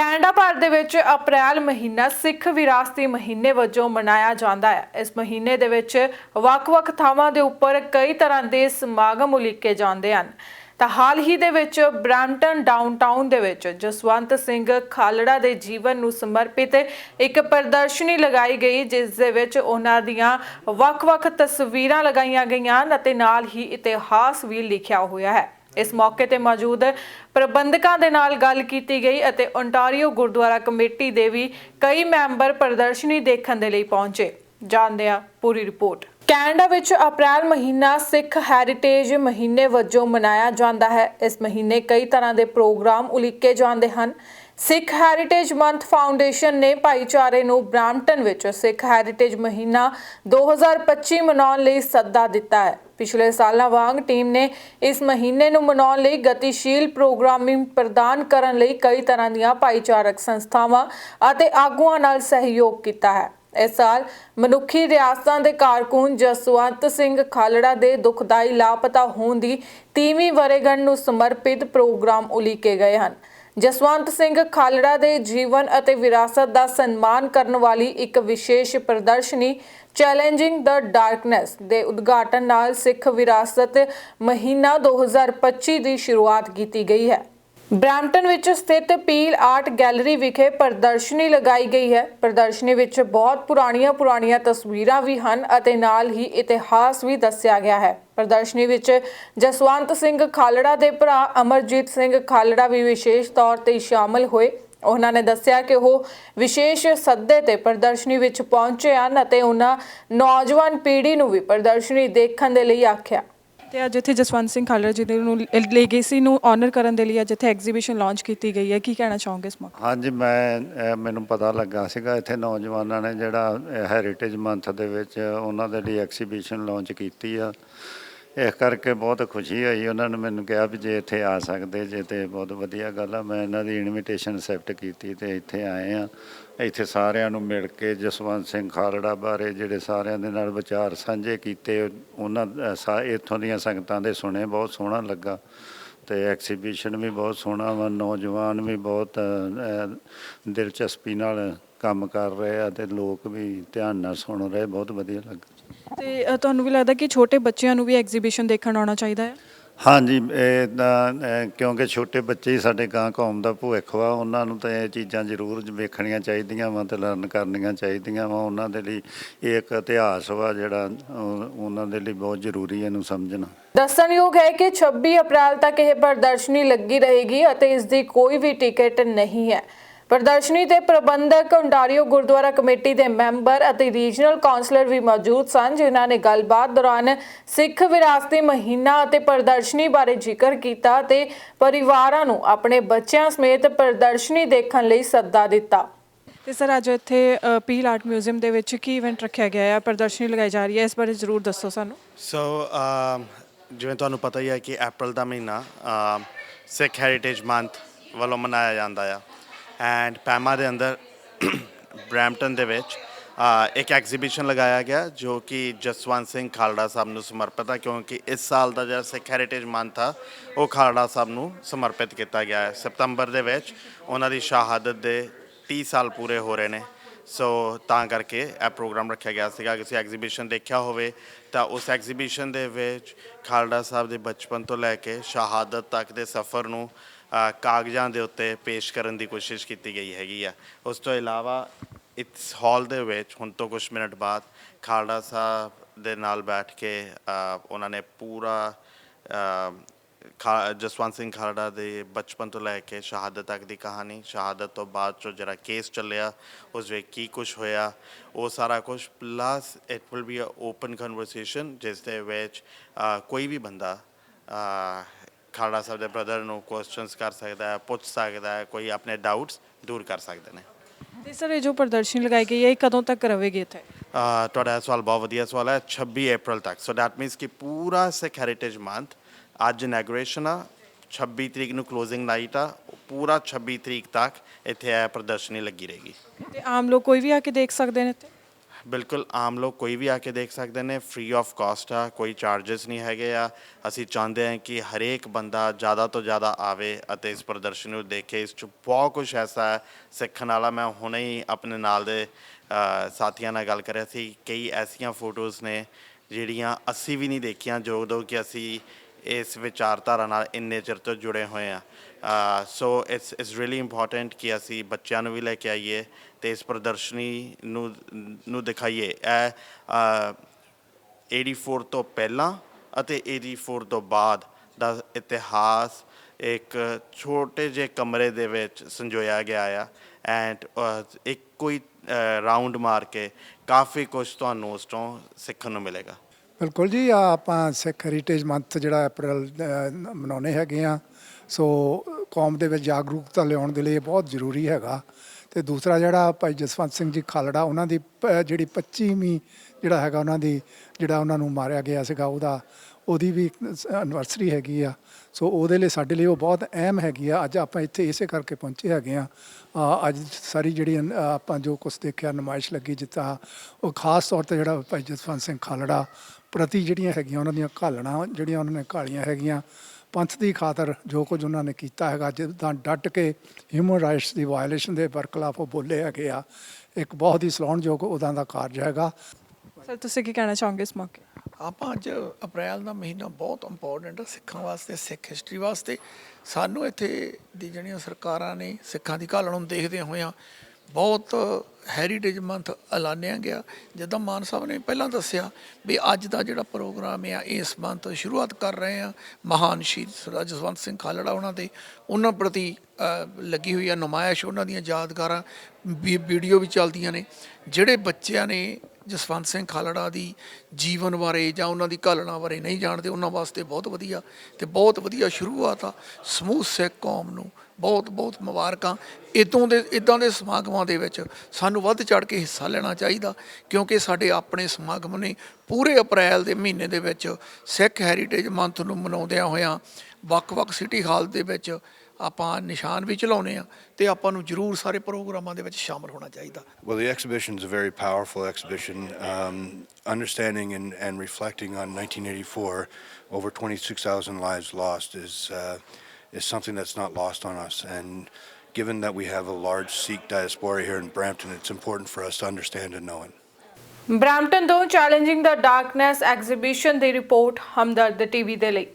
Canada ਭਰ ਦੇ ਵਿੱਚ ਅਪ੍ਰੈਲ ਮਹੀਨਾ ਸਿੱਖ ਵਿਰਾਸਤੀ ਮਹੀਨੇ ਵਜੋਂ ਮਨਾਇਆ ਜਾਂਦਾ ਹੈ। ਇਸ ਮਹੀਨੇ ਦੇ ਵਿੱਚ ਵੱਖ-ਵੱਖ ਥਾਵਾਂ ਦੇ ਉੱਪਰ ਕਈ ਤਰ੍ਹਾਂ ਦੇ ਸਮਾਗਮ ਉਲੀਕੇ ਜਾਂਦੇ ਹਨ। ਤਾਂ ਹਾਲ ਹੀ ਦੇ ਵਿੱਚ ਬ੍ਰੈਂਟਨ ਡਾਊਨਟਾਊਨ ਦੇ ਵਿੱਚ ਜਸਵੰਤ ਸਿੰਘ ਖਾਲੜਾ ਦੇ ਜੀਵਨ ਨੂੰ ਸਮਰਪਿਤ ਇੱਕ ਪ੍ਰਦਰਸ਼ਨੀ ਲਗਾਈ ਗਈ, ਜਿਸ ਦੇ ਵਿੱਚ ਉਹਨਾਂ ਦੀਆਂ ਵੱਖ-ਵੱਖ ਤਸਵੀਰਾਂ ਲਗਾਈਆਂ ਗਈਆਂ ਹਨ ਅਤੇ ਨਾਲ ਹੀ ਇਤਿਹਾਸ ਵੀ ਲਿਖਿਆ ਹੋਇਆ ਹੈ। ਇਸ ਮੌਕੇ ਤੇ ਮੌਜੂਦ ਪ੍ਰਬੰਧਕਾਂ ਦੇ ਨਾਲ ਗੱਲ ਕੀਤੀ ਗਈ ਅਤੇ ਓਨਟਾਰੀਓ ਗੁਰਦੁਆਰਾ ਕਮੇਟੀ ਦੇ ਵੀ ਕਈ ਮੈਂਬਰ ਪ੍ਰਦਰਸ਼ਨੀ ਦੇਖਣ ਦੇ ਲਈ ਪਹੁੰਚੇ। ਜਾਣਦੇ ਹਾਂ ਪੂਰੀ ਰਿਪੋਰਟ। ਕੈਨੇਡਾ ਵਿੱਚ ਅਪ੍ਰੈਲ ਮਹੀਨਾ ਸਿੱਖ ਹੈਰੀਟੇਜ ਮਹੀਨੇ ਵਜੋਂ ਮਨਾਇਆ ਜਾਂਦਾ ਹੈ। ਇਸ ਮਹੀਨੇ ਕਈ ਤਰ੍ਹਾਂ ਦੇ ਪ੍ਰੋਗਰਾਮ ਉਲੀਕੇ ਜਾਂਦੇ ਹਨ। ਸਿੱਖ ਹੈਰੀਟੇਜ ਮੰਥ ਫਾਊਂਡੇਸ਼ਨ ਨੇ ਭਾਈਚਾਰੇ ਨੂੰ ਬ੍ਰਾਂਪਟਨ ਵਿੱਚ ਸਿੱਖ ਹੈਰੀਟੇਜ ਮਹੀਨਾ 2025 ਮਨਾਉਣ ਲਈ ਸੱਦਾ ਦਿੱਤਾ ਹੈ। ਪਿਛਲੇ ਸਾਲਾਂ ਵਾਂਗ ਟੀਮ ਨੇ ਇਸ ਮਹੀਨੇ ਨੂੰ ਮਨਾਉਣ ਲਈ ਗਤੀਸ਼ੀਲ ਪ੍ਰੋਗਰਾਮਿੰਗ ਪ੍ਰਦਾਨ ਕਰਨ ਲਈ ਕਈ ਤਰ੍ਹਾਂ ਦੀਆਂ ਭਾਈਚਾਰਕ ਸੰਸਥਾਵਾਂ ਅਤੇ ਆਗੂਆਂ ਨਾਲ ਸਹਿਯੋਗ ਕੀਤਾ ਹੈ। ਇਸ ਸਾਲ ਮਨੁੱਖੀ ਰਿਆਸਤਾਂ ਦੇ ਕਾਰਕੁਨ ਜਸਵੰਤ ਸਿੰਘ ਖਾਲੜਾ ਦੇ ਦੁਖਦਾਈ ਲਾਪਤਾ ਹੋਣ ਦੀ 30ਵੀਂ ਵਰੇਗੰਢ ਨੂੰ ਸਮਰਪਿਤ ਪ੍ਰੋਗਰਾਮ ਉਲੀਕੇ ਗਏ ਹਨ। ਜਸਵੰਤ ਸਿੰਘ ਖਾਲੜਾ ਦੇ ਜੀਵਨ ਅਤੇ ਵਿਰਾਸਤ ਦਾ ਸਨਮਾਨ ਕਰਨ ਵਾਲੀ ਇੱਕ ਵਿਸ਼ੇਸ਼ ਪ੍ਰਦਰਸ਼ਨੀ ਚੈਲੰਜਿੰਗ ਦ ਡਾਰਕਨੈਸ ਦੇ ਉਦਘਾਟਨ ਨਾਲ ਸਿੱਖ ਵਿਰਾਸਤ ਮਹੀਨਾ 2025 ਦੀ ਸ਼ੁਰੂਆਤ ਕੀਤੀ ਗਈ ਹੈ। ਬ੍ਰੈਂਪਟਨ ਵਿੱਚ ਸਥਿਤ ਪੀਲ ਆਰਟ ਗੈਲਰੀ ਵਿਖੇ ਪ੍ਰਦਰਸ਼ਨੀ ਲਗਾਈ ਗਈ ਹੈ। ਪ੍ਰਦਰਸ਼ਨੀ ਵਿੱਚ ਬਹੁਤ ਪੁਰਾਣੀਆਂ ਪੁਰਾਣੀਆਂ ਤਸਵੀਰਾਂ ਵੀ ਹਨ ਅਤੇ ਨਾਲ ਹੀ ਇਤਿਹਾਸ ਵੀ ਦੱਸਿਆ ਗਿਆ ਹੈ। ਪ੍ਰਦਰਸ਼ਨੀ ਵਿੱਚ ਜਸਵੰਤ ਸਿੰਘ ਖਾਲੜਾ ਦੇ ਭਰਾ ਅਮਰਜੀਤ ਸਿੰਘ ਖਾਲੜਾ ਵੀ ਵਿਸ਼ੇਸ਼ ਤੌਰ ਤੇ ਸ਼ਾਮਲ ਹੋਏ। ਉਹਨਾਂ ਨੇ ਦੱਸਿਆ ਕਿ ਉਹ ਵਿਸ਼ੇਸ਼ ਸੱਦੇ ਤੇ ਪ੍ਰਦਰਸ਼ਨੀ ਵਿੱਚ ਪਹੁੰਚੇ ਹਨ ਅਤੇ ਉਹਨਾਂ ਨੌਜਵਾਨ ਪੀੜ੍ਹੀ ਨੂੰ ਵੀ ਪ੍ਰਦਰਸ਼ਨੀ ਦੇਖਣ ਦੇ ਲਈ ਆਖਿਆ। ਤੇ ਅੱਜ ਇੱਥੇ ਜਸਵੰਤ ਸਿੰਘ ਖਾਲੜਾ ਜੀ ਦੇ ਨੂੰ ਲੈਗੇਸੀ ਨੂੰ ਆਨਰ ਕਰਨ ਦੇ ਲਈ ਅੱਜ ਇੱਥੇ ਐਗਜ਼ੀਬਿਸ਼ਨ ਲਾਂਚ ਕੀਤੀ ਗਈ ਹੈ। ਕੀ ਕਹਿਣਾ ਚਾਹੋਗੇ ਇਸ ਮੌਕੇ? ਹਾਂਜੀ ਮੈਂ ਅਹ ਮੈਨੂੰ ਪਤਾ ਲੱਗਾ ਸੀਗਾ ਇੱਥੇ ਨੌਜਵਾਨਾਂ ਨੇ ਜਿਹੜਾ ਹੈਰੀਟੇਜ ਮੰਥ ਦੇ ਵਿੱਚ ਉਹਨਾਂ ਦੇ ਲਈ ਐਕਸੀਬਿਸ਼ਨ ਲਾਂਚ ਕੀਤੀ ਆ। ਇਸ ਕਰਕੇ ਬਹੁਤ ਖੁਸ਼ੀ ਹੋਈ। ਉਹਨਾਂ ਨੇ ਮੈਨੂੰ ਕਿਹਾ ਵੀ ਜੇ ਇੱਥੇ ਆ ਸਕਦੇ, ਜੇ ਤੇ ਬਹੁਤ ਵਧੀਆ ਗੱਲ ਆ। ਮੈਂ ਇਹਨਾਂ ਦੀ ਇਨਵੀਟੇਸ਼ਨ ਅਸੈਪਟ ਕੀਤੀ ਤੇ ਇੱਥੇ ਆਏ ਆ ਇੱਥੇ ਸਾਰਿਆਂ ਨੂੰ ਮਿਲ ਕੇ ਜਸਵੰਤ ਸਿੰਘ ਖਾਲੜਾ ਬਾਰੇ ਜਿਹੜੇ ਸਾਰਿਆਂ ਦੇ ਨਾਲ ਵਿਚਾਰ ਸਾਂਝੇ ਕੀਤੇ, ਉਹਨਾਂ ਸਾ- ਇੱਥੋਂ ਦੀਆਂ ਸੰਗਤਾਂ ਦੇ ਸੁਣੇ, ਬਹੁਤ ਸੋਹਣਾ ਲੱਗਾ। ਤੇ ਐਕਸੀਬਿਸ਼ਨ ਵੀ ਬਹੁਤ ਸੋਹਣਾ ਵਾ। ਨੌਜਵਾਨ ਵੀ ਬਹੁਤ ਦਿਲਚਸਪੀ ਨਾਲ ਕੰਮ ਕਰ ਰਹੇ ਆ ਤੇ ਲੋਕ ਵੀ ਧਿਆਨ ਨਾਲ ਸੁਣ ਰਹੇ। ਬਹੁਤ ਵਧੀਆ ਲੱਗਾ। ਤੇ ਅ, ਤੁਹਾਨੂੰ ਵੀ ਲੱਗਦਾ ਕਿ ਛੋਟੇ ਬੱਚਿਆਂ ਨੂੰ ਵੀ ਐਗਜ਼ੀਬਿਸ਼ਨ ਦੇਖਣ ਆਉਣਾ ਚਾਹੀਦਾ ਹੈ? ਹਾਂਜੀ ਇਹ ਤਾਂ ਅਹ, ਕਿਉਂਕਿ ਛੋਟੇ ਬੱਚੇ ਹੀ ਸਾਡੇ ਗਾਂ ਕੌਮ ਦਾ ਭਵਿੱਖ ਵਾ ਉਹਨਾਂ ਨੂੰ ਤਾਂ ਇਹ ਚੀਜ਼ਾਂ ਜ਼ਰੂਰ ਵੇਖਣੀਆਂ ਚਾਹੀਦੀਆਂ ਵਾ ਤੇ ਲਰਨ ਕਰਨੀਆਂ ਚਾਹੀਦੀਆਂ ਵਾ ਉਹਨਾਂ ਦੇ ਲਈ ਇਹ ਇੱਕ ਇਤਿਹਾਸ ਵਾ ਜਿਹੜਾ ਉਹ- ਉਹਨਾਂ ਦੇ ਲਈ ਬਹੁਤ ਜ਼ਰੂਰੀ ਹੈ ਇਹਨੂੰ ਸਮਝਣਾ। ਦੱਸਣਯੋਗ ਹੈ ਕਿ 26 ਅਪ੍ਰੈਲ ਤੱਕ ਇਹ ਪ੍ਰਦਰਸ਼ਨੀ ਲੱਗੀ ਰਹੇਗੀ ਅਤੇ ਇਸ ਦੀ ਕੋਈ ਵੀ ਟਿਕਟ ਨਹੀਂ ਹੈ। ਪ੍ਰਦਰਸ਼ਨੀ ਦੇ ਪ੍ਰਬੰਧਕ ਓਨਟਾਰੀਓ ਗੁਰਦੁਆਰਾ ਕਮੇਟੀ ਦੇ ਮੈਂਬਰ ਅਤੇ ਰੀਜਨਲ ਕਾਉਂਸਲਰ ਵੀ ਮੌਜੂਦ ਸਨ ਜਿਨ੍ਹਾਂ ਨੇ ਗੱਲਬਾਤ ਦੌਰਾਨ ਸਿੱਖ ਵਿਰਾਸਤੀ ਮਹੀਨਾ ਅਤੇ ਪ੍ਰਦਰਸ਼ਨੀ ਬਾਰੇ ਜ਼ਿਕਰ ਕੀਤਾ ਤੇ ਪਰਿਵਾਰਾਂ ਨੂੰ ਆਪਣੇ ਬੱਚਿਆਂ ਸਮੇਤ ਪ੍ਰਦਰਸ਼ਨੀ ਦੇਖਣ ਲਈ ਸੱਦਾ ਦਿੱਤਾ। ਤੇ ਸਰ ਅੱਜ ਇੱਥੇ ਪੀਲ ਆਰਟ ਮਿਊਜ਼ੀਅਮ ਦੇ ਵਿੱਚ ਕੀ ਇਵੈਂਟ ਰੱਖਿਆ ਗਿਆ ਹੈ? ਪ੍ਰਦਰਸ਼ਨੀ ਲਗਾਈ ਜਾ ਰਹੀ ਹੈ ਇਸ ਬਾਰੇ ਜ਼ਰੂਰ ਦੱਸੋ ਸਾਨੂੰ। ਸੋ ਜਿਵੇਂ ਤੁਹਾਨੂੰ ਪਤਾ ਹੀ ਹੈ ਕਿ April ਦਾ ਮਹੀਨਾ ਸਿੱਖ ਹੈਰੀਟੇਜ ਮੰਥ ਵੱਲੋਂ ਮਨਾਇਆ ਜਾਂਦਾ ਆ। ਐਂਡ ਪੈਮਾ ਦੇ ਅੰਦਰ ਬ੍ਰੈਂਪਟਨ ਦੇ ਵਿੱਚ ਇੱਕ ਐਗਜ਼ੀਬਿਸ਼ਨ ਲਗਾਇਆ ਗਿਆ ਜੋ ਕਿ ਜਸਵੰਤ ਸਿੰਘ ਖਾਲੜਾ ਸਾਹਿਬ ਨੂੰ ਸਮਰਪਿਤ ਹੈ ਕਿਉਂਕਿ ਇਸ ਸਾਲ ਦਾ ਜਿਹੜਾ ਸਿੱਖ ਹੈਰੀਟੇਜ ਮੰਥ ਆ, ਉਹ ਖਾਲੜਾ ਸਾਹਿਬ ਨੂੰ ਸਮਰਪਿਤ ਕੀਤਾ ਗਿਆ ਹੈ। ਸਤੰਬਰ ਦੇ ਵਿੱਚ ਉਹਨਾਂ ਦੀ ਸ਼ਹਾਦਤ ਦੇ 30 ਸਾਲ ਪੂਰੇ ਹੋ ਰਹੇ ਨੇ। ਸੋ ਤਾਂ ਕਰਕੇ ਇਹ ਪ੍ਰੋਗਰਾਮ ਰੱਖਿਆ ਗਿਆ ਸੀਗਾ। ਕਿਸੇ ਐਗਜ਼ੀਬਿਸ਼ਨ ਦੇਖਿਆ ਹੋਵੇ, ਤਾਂ ਉਸ ਐਗਜ਼ੀਬਿਸ਼ਨ ਦੇ ਵਿੱਚ ਖਾਲੜਾ ਸਾਹਿਬ ਦੇ ਬਚਪਨ ਤੋਂ ਲੈ ਕੇ ਸ਼ਹਾਦਤ ਤੱਕ ਦੇ ਸਫ਼ਰ ਨੂੰ ਕਾਗਜ਼ਾਂ ਦੇ ਉੱਤੇ ਪੇਸ਼ ਕਰਨ ਦੀ ਕੋਸ਼ਿਸ਼ ਕੀਤੀ ਗਈ ਹੈਗੀ ਆ। ਉਸ ਤੋਂ ਇਲਾਵਾ ਇਸ ਹਾਲ ਦੇ ਵਿੱਚ ਹੁਣ ਤੋਂ ਕੁਝ ਮਿੰਟ ਬਾਅਦ ਖਾਲੜਾ ਸਾਹਿਬ ਦੇ ਨਾਲ ਬੈਠ ਕੇ ਉਹਨਾਂ ਨੇ ਪੂਰਾ ਖਾ, ਜਸਵੰਤ ਸਿੰਘ ਖਾਲੜਾ ਦੇ ਬਚਪਨ ਤੋਂ ਲੈ ਕੇ ਸ਼ਹਾਦਤ ਤੱਕ ਦੀ ਕਹਾਣੀ, ਸ਼ਹਾਦਤ ਤੋਂ ਬਾਅਦ ਜੋ ਜਿਹੜਾ ਕੇਸ ਚੱਲਿਆ, ਉਸ ਵਿੱਚ ਕੀ ਕੁਝ ਹੋਇਆ, ਉਹ ਸਾਰਾ ਕੁਝ plus it will be a open conversation ਜਿਸ ਦੇ ਵਿੱਚ ਕੋਈ ਵੀ ਬੰਦਾ ਅ, ਖਾਲੜਾ ਸਾਹਿਬ ਦੇ ਬ੍ਰਦਰ ਨੂੰ ਕੁਐਸਚਨਸ ਕਰ ਸਕਦਾ ਹੈ ਪੁੱਛ ਸਕਦਾ ਹੈ ਕੋਈ ਆਪਣੇ ਡਾਊਟਸ ਦੂਰ ਕਰ ਸਕਦੇ ਨੇ। ਤੇ ਸਰ ਇਹ ਜੋ ਪ੍ਰਦਰਸ਼ਨੀ ਲਗਾਈ ਗਈ ਹੈ ਇਹ ਕਦੋਂ ਤੱਕ ਰਹੇਗੀ ਇੱਥੇ? ਤੁਹਾਡਾ ਇਹ ਸਵਾਲ ਬਹੁਤ ਵਧੀਆ ਸਵਾਲ ਹੈ 26 ਅਪ੍ਰੈਲ ਤੱਕ। ਸੋ ਦੈਟ ਮੀਨਸ ਕਿ ਪੂਰਾ ਸਿੱਖ ਹੈਰੀਟੇਜ ਮੰਥ ਅੱਜ ਇਨੈਗੋਰੇਸ਼ਨ ਆ 26 ਤਰੀਕ ਨੂੰ ਕਲੋਜ਼ਿੰਗ ਨਾਈਟ ਆ ਪੂਰਾ 26 ਤਰੀਕ ਤੱਕ ਇੱਥੇ ਇਹ ਪ੍ਰਦਰਸ਼ਨੀ ਲੱਗੀ ਰਹੇਗੀ। ਤੇ ਆਮ ਲੋਕ ਕੋਈ ਵੀ ਆ ਕੇ ਦੇਖ ਸਕਦੇ ਨੇ ਇੱਥੇ? ਬਿਲਕੁਲ ਆਮ ਲੋਕ ਕੋਈ ਵੀ ਆ ਕੇ ਦੇਖ ਸਕਦੇ ਨੇ ਫ੍ਰੀ ਆਫ ਕਾਸਟ ਆ, ਕੋਈ ਚਾਰजेस ਨਹੀਂ ਹੈਗੇ ਆ। ਅਸੀਂ ਚਾਹੁੰਦੇ ਹਾਂ ਕਿ ਹਰੇਕ ਬੰਦਾ ਜ਼ਿਆਦਾ ਤੋਂ ਜ਼ਿਆਦਾ ਆਵੇ ਅਤੇ ਇਸ ਪ੍ਰਦਰਸ਼ਨੀ ਨੂੰ ਦੇਖੇ। ਇਸ 'ਚ ਬਹੁਤ ਕੁਝ ਐਸਾ ਹੈ, ਸਿੱਖਣ ਵਾਲਾ ਮੈਂ ਹੁਣੇ ਹੀ ਆਪਣੇ ਨਾਲ ਦੇ ਸਾਥੀਆਂ ਨਾਲ ਗੱਲ ਕਰ ਰਿਹਾ ਸੀ। ਕਈ ਐਸੀਆਂ ਫੋਟੋਜ਼ ਨੇ ਜਿਹੜੀਆਂ ਅਸੀਂ ਵੀ ਨਹੀਂ ਦੇਖੀਆਂ ਜਦੋਂ ਕਿ ਅਸੀਂ ਇਸ ਵਿਚਾਰਧਾਰਾ ਨਾਲ ਇੰਨੇ ਚਿਰ ਤੋਂ ਜੁੜੇ ਹੋਏ ਆ। So it's it's really important ਕਿ ਅਸੀਂ ਬੱਚਿਆਂ ਨੂੰ ਵੀ ਲੈ ਕੇ ਆਈਏ ਤੇ ਇਸ ਪ੍ਰਦਰਸ਼ਨੀ ਨੂੰ ਨੂੰ ਦਿਖਾਈਏ। ਇਹ ਅ, 84 ਤੋਂ ਪਹਿਲਾਂ ਅਤੇ 84 ਤੋਂ ਬਾਅਦ ਦਾ ਇਤਿਹਾਸ ਇੱਕ ਛੋਟੇ ਜਿਹੇ ਕਮਰੇ ਦੇ ਵਿੱਚ ਸੰਜੋਇਆ ਗਿਆ ਆ। ਐਂਡ ਇੱਕ ਕੋਈ ਰਾਉਂਡ ਮਾਰ ਕੇ ਕਾਫੀ ਕੁਝ ਤੁਹਾਨੂੰ ਉਸ ਤੋਂ ਸਿੱਖਣ ਨੂੰ ਮਿਲੇਗਾ। ਬਿਲਕੁਲ ਜੀ ਆ ਆਪਾਂ ਸਿੱਖ ਹੈਰੀਟੇਜ ਮੰਥ ਜਿਹੜਾ ਅਪ੍ਰੈਲ ਅ, ਮਨਾਉਂਦੇ ਹੈਗੇ ਆ। ਸੋ ਕੌਮ ਦੇ ਵਿੱਚ ਜਾਗਰੂਕਤਾ ਲਿਆਉਣ ਦੇ ਲਈ ਇਹ ਬਹੁਤ ਜ਼ਰੂਰੀ ਹੈਗਾ। ਤੇ ਦੂਸਰਾ ਜਿਹੜਾ ਭਾਈ ਜਸਵੰਤ ਸਿੰਘ ਜੀ ਖਾਲੜਾ ਉਹਨਾਂ ਦੀ ਪ- ਜਿਹੜੀ 25ਵੀਂ ਜਿਹੜਾ ਹੈਗਾ ਉਹਨਾਂ ਦੀ ਜਿਹੜਾ ਉਹਨਾਂ ਨੂੰ ਮਾਰਿਆ ਗਿਆ ਸੀਗਾ ਉਹਦਾ ਉਹਦੀ ਵੀ ਐਨਵਰਸਰੀ ਹੈਗੀ ਆ। ਸੋ ਉਹਦੇ ਲਈ ਸਾਡੇ ਲਈ ਉਹ ਬਹੁਤ ਅਹਿਮ ਹੈਗੀ ਆ। ਅੱਜ ਆਪਾਂ ਇੱਥੇ ਇਸੇ ਕਰਕੇ ਪਹੁੰਚੇ ਹੈਗੇ ਆ। ਅ, ਅੱਜ ਸਾਰੀ ਜਿਹੜੀ ਅ, ਆਪਾਂ ਜੋ ਕੁਝ ਦੇਖਿਆ ਨੁਮਾਇਸ਼ ਲੱਗੀ ਜਿੱਦਾਂ ਉਹ ਖਾਸ ਤੌਰ ਤੇ ਜਿਹੜਾ ਭਾਈ ਜਸਵੰਤ ਸਿੰਘ ਖਾਲੜਾ ਪ੍ਰਤੀ ਜਿਹੜੀਆਂ ਹੈਗੀਆਂ ਉਹਨਾਂ ਦੀਆਂ ਘਾਲਣਾ ਜਿਹੜੀਆਂ ਉਹਨਾਂ ਨੇ ਘਾਲੀਆਂ ਹੈਗੀਆਂ ਪੰਥ ਦੀ ਖਾਤਰ ਜੋ ਕੁਝ ਉਹਨਾਂ ਨੇ ਕੀਤਾ ਹੈਗਾ ਜਿੱਦਾਂ ਡਟ ਕੇ ਹਿਊਮਨ ਰਾਈਟਸ ਦੀ ਵਾਇਓਲੇਸ਼ਨ ਦੇ ਬਰਖਲਾਫ ਉਹ ਬੋਲੇ ਹੈਗੇ ਆ ਇੱਕ ਬਹੁਤ ਹੀ ਸਲਾਹੁਣਯੋਗ ਉਹਦਾ ਦਾ ਕਾਰਜ ਹੈਗਾ। ਸਰ ਤੁਸੀਂ ਕੀ ਕਹਿਣਾ ਚਾਹੋਗੇ ਇਸ ਮੌਕੇ? ਆਪਾਂ ਅੱਜ ਅਪ੍ਰੈਲ ਦਾ ਮਹੀਨਾ ਬਹੁਤ ਇੰਪੋਰਟੈਂਟ ਹੈ ਸਿੱਖਾਂ ਵਾਸਤੇ ਸਿੱਖ ਹਿਸਟਰੀ ਵਾਸਤੇ। ਸਾਨੂੰ ਇੱਥੇ ਦੀ ਜਿਹੜੀਆਂ ਸਰਕਾਰਾਂ ਨੇ ਸਿੱਖਾਂ ਦੀ ਘਾਲਣ ਨੂੰ ਦੇਖਦੇ ਹੋਇਆਂ ਬਹੁਤ ਹੈਰੀਟੇਜ ਮੰਥ ਐਲਾਨਿਆ ਗਿਆ। ਜਿੱਦਾਂ ਮਾਨ ਸਾਹਿਬ ਨੇ ਪਹਿਲਾਂ ਦੱਸਿਆ ਵੀ ਅੱਜ ਦਾ ਜਿਹੜਾ ਪ੍ਰੋਗਰਾਮ ਆ, ਇਸ ਮੰਥ ਸ਼ੁਰੂਆਤ ਕਰ ਰਹੇ ਆ ਮਹਾਨ ਸ਼ਹੀਦ ਸਰਦਾਰ ਜਸਵੰਤ ਸਿੰਘ ਖਾਲੜਾ ਉਹਨਾਂ ਦੇ। ਉਹਨਾਂ ਪ੍ਰਤੀ ਲੱਗੀ ਹੋਈ ਆ ਨੁਮਾਇਸ਼, ਉਹਨਾਂ ਦੀਆਂ ਯਾਦਗਾਰਾਂ ਵੀਡੀਓ ਵੀ ਚੱਲਦੀਆਂ ਨੇ। ਜਿਹੜੇ ਬੱਚਿਆਂ ਨੇ ਜਸਵੰਤ ਸਿੰਘ ਖਾਲੜਾ ਦੀ ਜੀਵਨ ਬਾਰੇ ਜਾਂ ਉਹਨਾਂ ਦੀ ਘਾਲਣਾ ਬਾਰੇ ਨਹੀਂ ਜਾਣਦੇ, ਉਹਨਾਂ ਵਾਸਤੇ ਬਹੁਤ ਵਧੀਆ ਤੇ ਬਹੁਤ ਵਧੀਆ ਸ਼ੁਰੂਆਤ ਆ। ਸਮੂਹ ਸਿੱਖ ਕੌਮ ਨੂੰ ਬਹੁਤ ਬਹੁਤ ਮੁਬਾਰਕਾਂ ਇਦੋਂ ਦੇ ਇਦਾਂ ਦੇ ਸਮਾਗਮਾਂ ਦੇ ਵਿੱਚ ਸਾਨੂੰ ਵੱਧ ਚੜ ਕੇ ਹਿੱਸਾ ਲੈਣਾ ਚਾਹੀਦਾ ਕਿਉਂਕਿ ਸਾਡੇ ਆਪਣੇ ਸਮਾਗਮ ਨੇ ਪੂਰੇ ਅਪ੍ਰੈਲ ਦੇ ਮਹੀਨੇ ਦੇ ਵਿੱਚ ਸਿੱਖ ਹੈਰੀਟੇਜ ਮੰਥ ਨੂੰ ਮਨਾਉਂਦਿਆਂ ਹੋਇਆਂ ਵੱਖ-ਵੱਖ ਸਿਟੀ ਹਾਲ ਦੇ ਵਿੱਚ ਆਪਾਂ ਨਿਸ਼ਾਨ ਵੀ ਚਲਾਉਨੇ ਆ ਤੇ ਆਪਾਂ ਨੂੰ ਜ਼ਰੂਰ ਸਾਰੇ ਪ੍ਰੋਗਰਾਮਾਂ ਦੇ ਵਿੱਚ ਸ਼ਾਮਲ ਹੋਣਾ ਚਾਹੀਦਾ Well, the exhibition is a very powerful exhibition. Um, understanding and, and reflecting on 1984, over 26,000 lives lost is uh, is something that's not lost on us. And given that we have a large Sikh diaspora here in Brampton, it's important for us to understand and know it. Brampton ਤੋਂ challenging ਦਾ darkness exhibition ਦੀ report ਹਮਦਰਦ TV ਦੇ ਲਈ